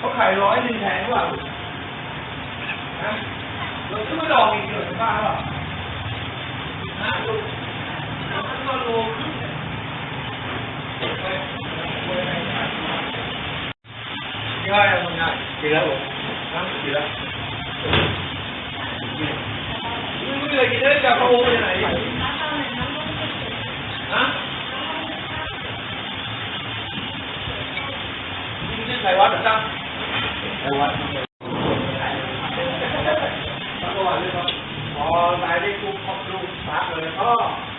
เขาขายร้อยหนึ่งแพงกว่านะเราซื้อมาดองอีกเดือนบ้าเปล่านะลูกเราซื้ อมาโลครึ่งนี่ยง่ายอะมันง่ายดีแล้วนะฮะแล้วไม่เคยกินได้จากพรองค์ไปไหนฮะนี่อ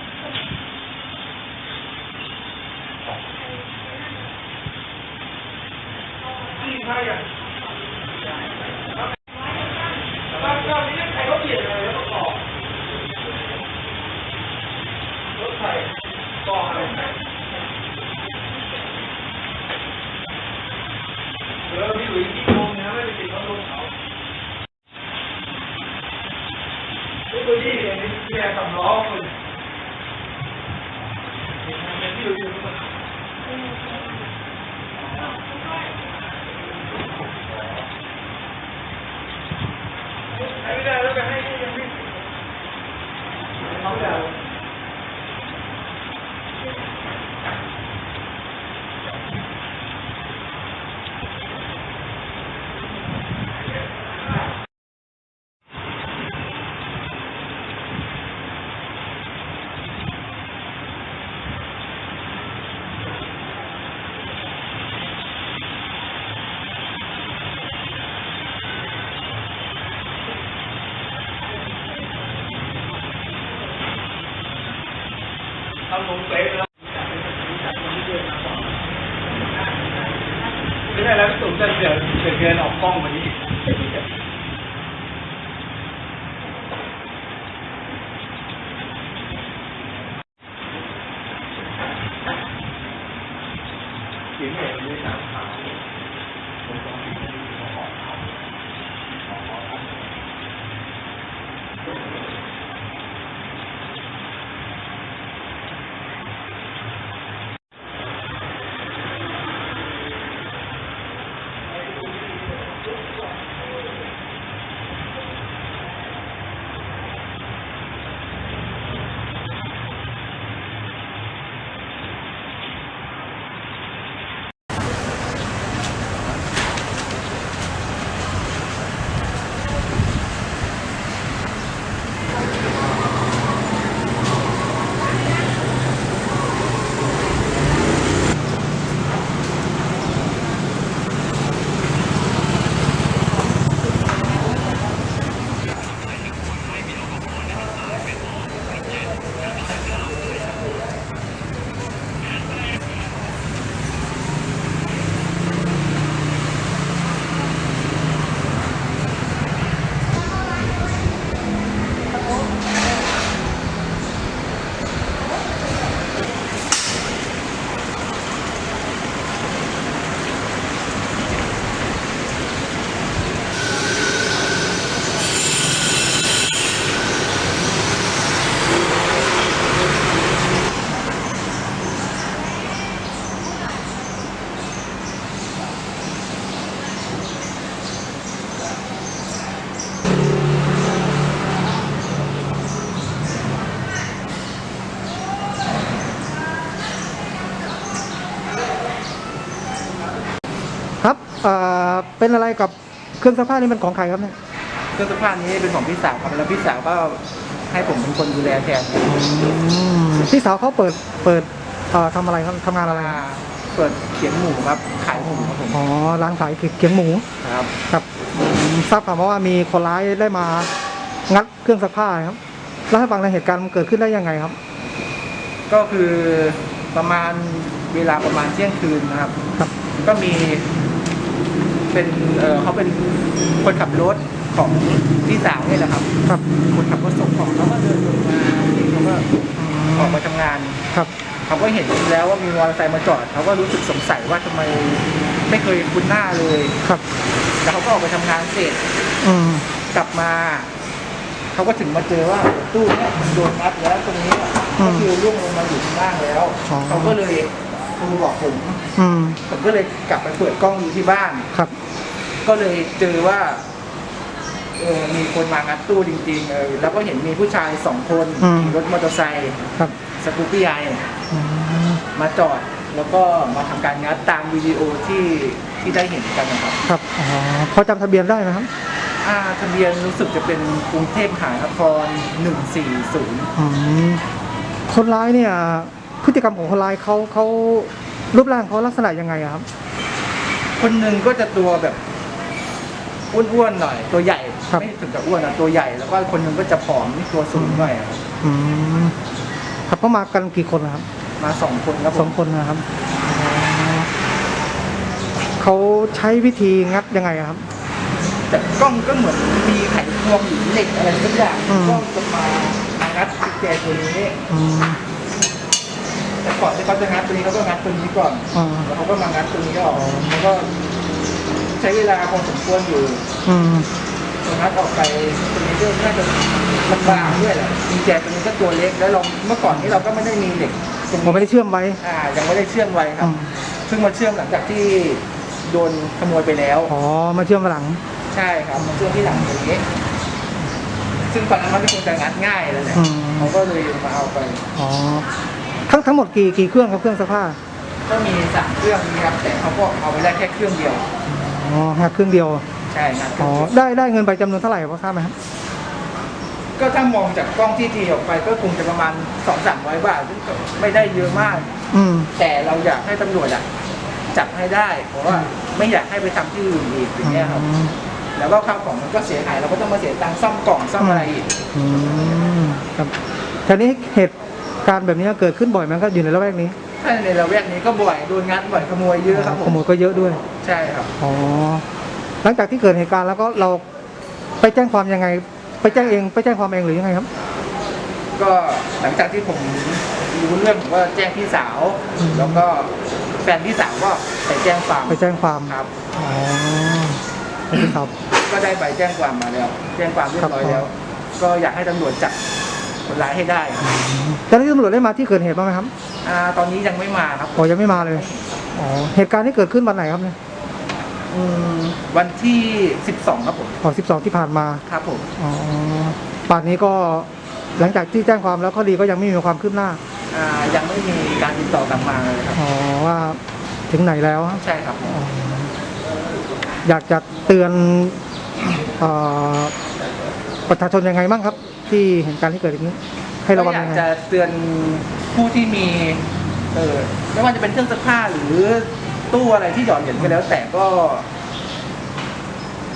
แทำผมเป๊ะแล้วไม่ได้แล้วสุ่มจะเดือดเดือดเดือนออกกล้องวันนี้ เอ่อเป็นอะไรกับเครื่องซักผ้านี่มันของใครครับเนี่ยเครื่องซักผ้านี้เป็นของพี่สาวครับแล้วพี่สาวก็ให้ผมเป็นคนดูแลแทนพี่สาวเขาเปิดเปิดเอ่อทำอะไรครับทำงานอะไรอ่าเปิดเขียงหมูครับขายหมูครับผมอ๋อร้านขายเขียงหมูครับครับอืมทราบข่าวมาว่ามีคนร้ายได้มางัดเครื่องซักผ้าครับแล้วให้ฟังในอยเหตุการณ์มันเกิดขึ้นได้ยังไงครับ ก็คือประมาณเวลาประมาณเที่ยงคืนนะครับ ครับ ก็มี เป็นเออเขาเป็นคนขับรถของพี่สาวนี่แหละครับ ครับ คนขับรถส่งของเขาก็เดินลงมาเขาก็ออกมาทำงาน ครับ เขาก็เห็นแล้วว่ามีมอเตอร์ไซค์มาจอด เขาก็รู้สึกสงสัยว่าทำไมไม่เคยคุ้นหน้าเลย ครับ แล้วเขาก็ออกไปทำงานเสร็จอืม กลับมา เขาก็ถึงมาเจอว่าตู้เนี้ยมันโดนงัดแล้วตรงนี้อะก็คือร่วงลงมาอยู่ข้างล่างแล้วเขาก็เลยโท รบอกผม อืมผมก็เลยกลับไปเปิดกล้องดูที่บ้าน ครับกก็เลยเจอว่าเออมีคนมางัดตู้จริงๆเออแล้วก็เห็นมีผู้ชายสองคนอืม ขี่รถมอเตอร์ไซค์ครับสกูปปี้ไออืมมาจอด แล้วก็มาทำการงัดตามวิดีโอที่ที่ได้เห็นกันนะครับ ครับอ๋อพอจำทะเบียนได้ไหมครับอ่าทะเบียนรู้สึกจะเป็นกรุงเทพมหานคร 140 อืมคนร้ายเนี่ย พฤติกรรมของคนร้ายเขาเขารูปร่างเขาลักษณะยังไงอะครับ คนหนึ่งก็จะตัวแบบอ้วนๆหน่อย ตัวใหญ่ครับ ไม่ถึงกับอ้วนนะตัวใหญ่แล้วก็คนหนึ่งก็จะผอมตัวสูงหน่อยอะครับอืมครับเขามากันกี่คนนะครับมาสองคนครับผสอมงคนนะครับอ๋อเขาใช้วิธีงัดยังไงอะครับ แต่กล้องก็เหมือนมีไขควงหรือเหล็กอะไรสักอย่างอืม ก็จะมามางัดกุญแจตัวนี้อืมแต่ ก่อนที่เขาจะงัดตัวนี้เขาก็งัดตัวนี้ก่อนอ่าแล้วเขาก็มางัดตัวนี้ออกแล้วก็ใช้เวลาพอสมควรอยู่อืมงัดออกไปตัวนี้ก็น่าจะมันบางด้วยแหละกุญแจตัวนี้ก็ตัวเล็กแล้วเราเมื่อก่อนนี้เราก็ไม่ได้มีเหล็กตรงผมไม่ได้เชื่อมไว้อ่ายังไม่ได้เชื่อมไว้ครัอืบมเพิ่งมาเชื่อมหลังจากที่โดนขโมยไปแล้ว อ๋อมาเชื่อมมาหลัง ใช่ครับมาเชื่อมที่หลังตรงนี้ ซึ่งตอนนั้นมันคงจะงัดง่ายแล้วแหละอืม เขาก็เลยมาเอาไป อ๋อ ทั้งทั้งหมดกี่กี่เครื่องครับเครื่องซักผ้าก็มีสามเครื่องนี้ครับแต่เขาก็เอาไปได้แค่เครื่องเดียวอ๋องัดเครื่องเดียวใช่งัดเครื่อ๋อองเดียวได้ได้เงินไปจำนวนเท่าไหร่วะทราบไหมครับก็ถ้ามองจากกล้องที่ทีออกไปก็คงจะประมาณสองสามร้อยบาทซึ่งก็ไม่ได้เยอะมาก อืม แต่เราอยากให้ตำรวจอะจับให้ได้ เพราะว่าไม่อยากให้ไปทำที่อื่นอีกอย่างเงี้ยครับอืมแล้วก็ข้าวของมันก็เสียหายเราก็ต้องมาเสียตังค์ซ่อมกล่องซ่อมอะไรอีก อืมครับทีนี้เหตุ การณ์แบบนี้เกิดขึ้นบ่อยไหมครับอยู่ในละแวกนี้ถ้าในระแวกนี้ก็บ่อยโดนงัดบ่อยขโมยเยอะครับผขโมมยก็เยอะด้วย ใช่ครับอ๋อหลังจากที่เกิดเหตุการณ์แล้วก็เราไปแจ้งความยังไง ไปแจ้งเอง ไปแจ้งความเองหรือยังไงครับ ก็หลังจากที่ผมรู้เรื่องผมก็แจ้งพี่สาวอืมแล้วก็แฟนพี่สาวก็ไปแจ้งความไปแจ้งความครับอ๋อครับก็ได้ใบแจ้งความมาแล้ว แจ้งความเรียบร้อยครับแล้ว ก็อยากให้ตำรวจจับ คนร้ายให้ได้เจ้าหน้าที่ตำรวจได้มาที่เกิดเหตุบ้างไหมครับอ่าตอนนี้ยังไม่มาครับ อ๋อยังไม่มาเลยอ๋อเหตุการณ์ที่เกิดขึ้นวันไหนครับเนี่ยอืมวันที่ 12 ครับผมอ๋อ12ที่ผ่านมาครับผมอ๋อป่านนี้ก็หลังจากที่แจ้งความแล้วคดีก็ยังไม่มีความคืบหน้าอ่ายังไม่มีการติดต่อกลับมาเลยครับอ๋อว่าถึงไหนแล้วครับใช่ครับผมอ๋ออยากจะเตือนเออประชาชนยังไงบ้างครับ ที่เห็นการที่เกิดอย่างนี้ ให้ระวังก็อยัยากงไงจะเตือนผู้ที่มีเออไม่ว่าจะเป็นเครื่องซักผ้าหรือตู้อะไรที่หยอดเหรียญก็แล้ว แต่ก็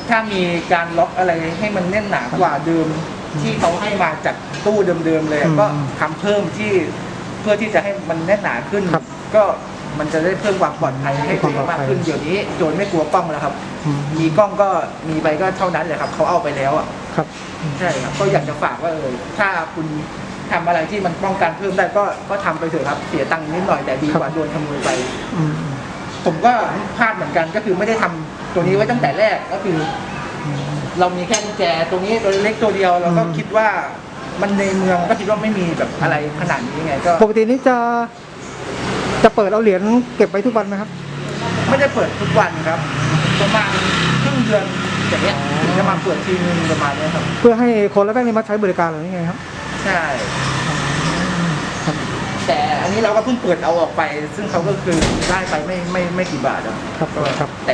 ถ้ามีการล็อกอะไรให้มันแน่นหนากว่าเดิมที่เขาให้มาจากตู้เดิมๆเลยอืมก็ทำเพิ่มที่เพื่อที่จะให้มันแน่นหนาขึ้น ครับก็มันจะได้เพิ่มความปลอดภัยให้ความปลอดภัยมากขึ้นเดี๋ยวนี้โจรไม่กลัวกล้องแล้วครับ อืม มีกล้องก็มีไปก็เท่านั้นเลยครับเขาเอาไปแล้วอะ ครับใช่ครับ ก็อยากจะฝากว่าเออถ้าคุณทำอะไรที่มันป้องกันเพิ่มได้ก็ก็ทำไปเถอะครับ เสียตังค์นิดหน่อยแต่ดีกว่าโดนขโมยไป อืม ผมก็พลาดเหมือนกันก็คือไม่ได้ทำตัวนี้ไว้ตั้งแต่แรกก็คืออืมเรามีแค่กุญแจตัวนี้ตัวเล็กตัวเดียวเราก็อืม คิดว่ามันในเมืองก็คิดว่าไม่มีแบบอะไรขนาดนี้ไงก็ปกตินี้จะ จะเปิดเอาเหรียญเก็บไว้ทุกวันไหมครับ ไม่ได้เปิดทุกวันครับ ประมาณครึ่งเดือน อย่างเงี้ยอ๋อถึงจะมาเปิดทีนึงประมาณเนี้ยครับ เพื่อให้คนและแวกนี้มาใช้บริการหรือยังไงครับ ใช่ครับแต่อันนี้เราก็เพิ่งเปิดเอาออกไป ซึ่งเขาก็คือได้ไปไม่ไม่ไม่กี่บาทอะครับครับ แต่